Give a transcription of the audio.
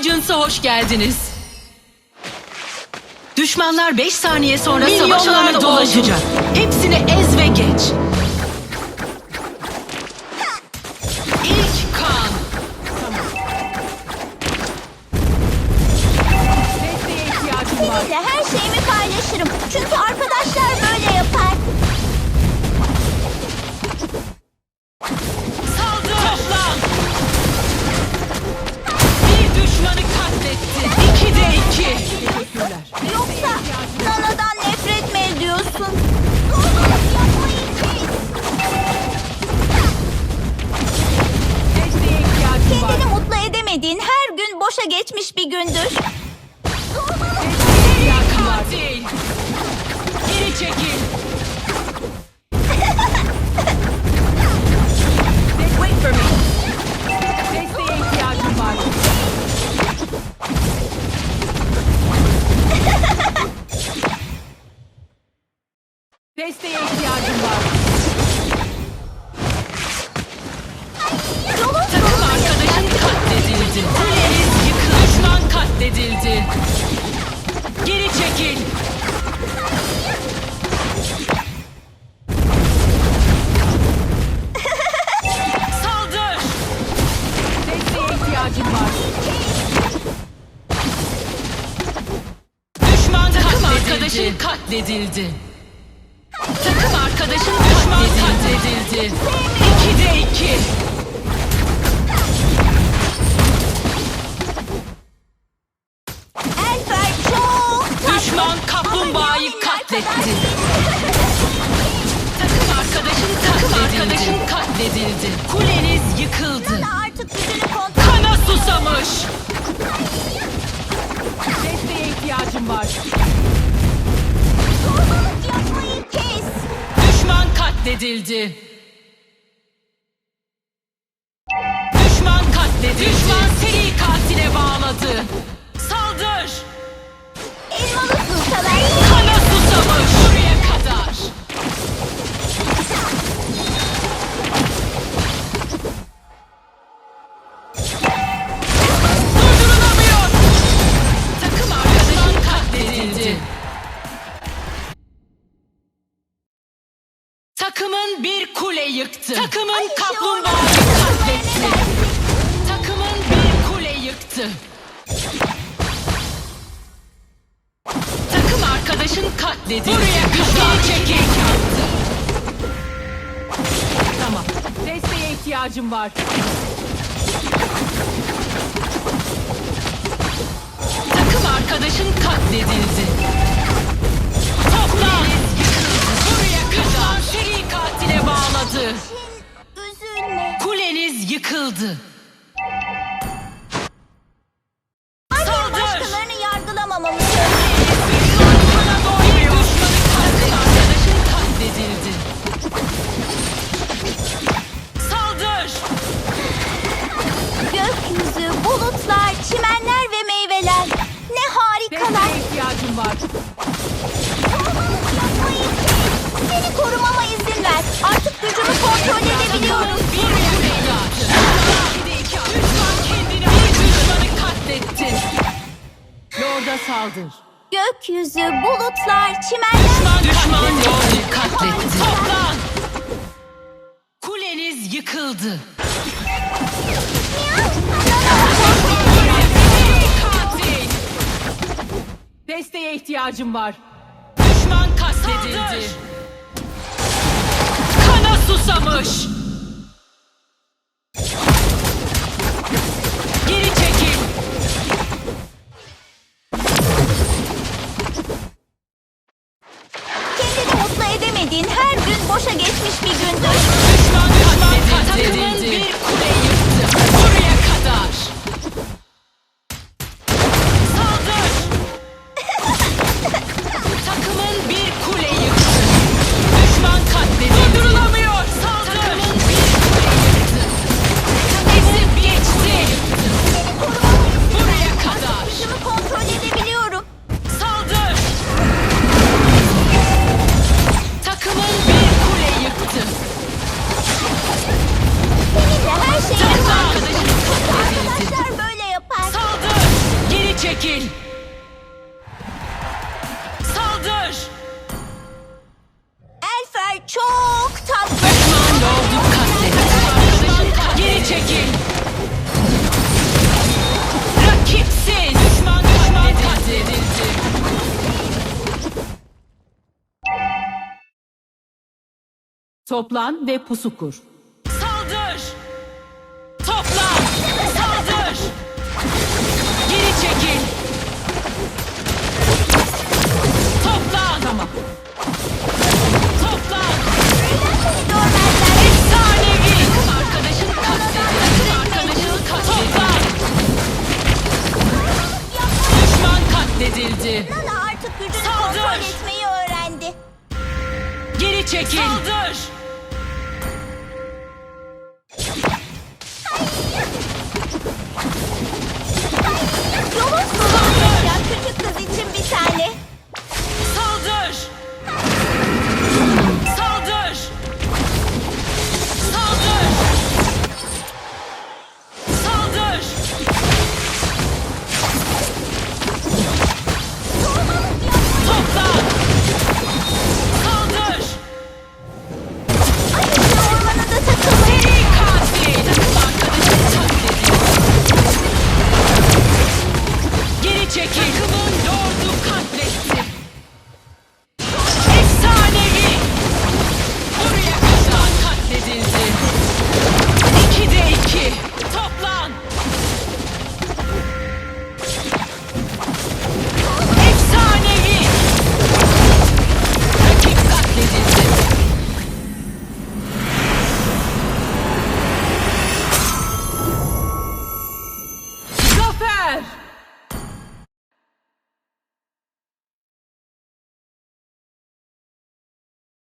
Legends'a hoş geldiniz. Düşmanlar 5 saniye sonra savaş alanına doldu. ulaşacak. Hepsini ez ve geç. Mutlu edemediğin her gün boşa geçmiş bir gündür. Katil. Geri çekil. Katledildi. Takım arkadaşın düşman katledildi. İki de iki. Düşman kaplumbağayı katletti. Takım arkadaşın takım arkadaşın katledildi. Kuleniz yıkıldı. Kana susamış. Desteğe ihtiyacım var. Katledildi. Düşman katledildi. Düşman seri katile bağladı. Kule yıktı. Takımın kaplumbağayı katletti. Takımın bir kule yıktı. Takım arkadaşın katledildi. Buraya kadar çekil. Tamam. Desteğe ihtiyacım var. Saldır. Gökyüzü, bulutlar, çimenler. Düşman, düşman lordu katletti. Toplan. Kuleniz yıkıldı. Desteğe ihtiyacım var. Düşman katledildi. Kana susamış. Edemediğin her gün boşa geçmiş bir gündür. Düşman düşman katledildi. Takımın bir kule Toplan ve pusu kur. Saldır. Toplan. Saldır. Geri çekil. Toplan. Tamam. Toplan. Efsanevi. Arkadaşın katledildi. Arkadaşın katledildi. Düşman katledildi. Nana artık gücünü Saldır. kontrol etmeyi öğrendi. Geri çekil. Saldır.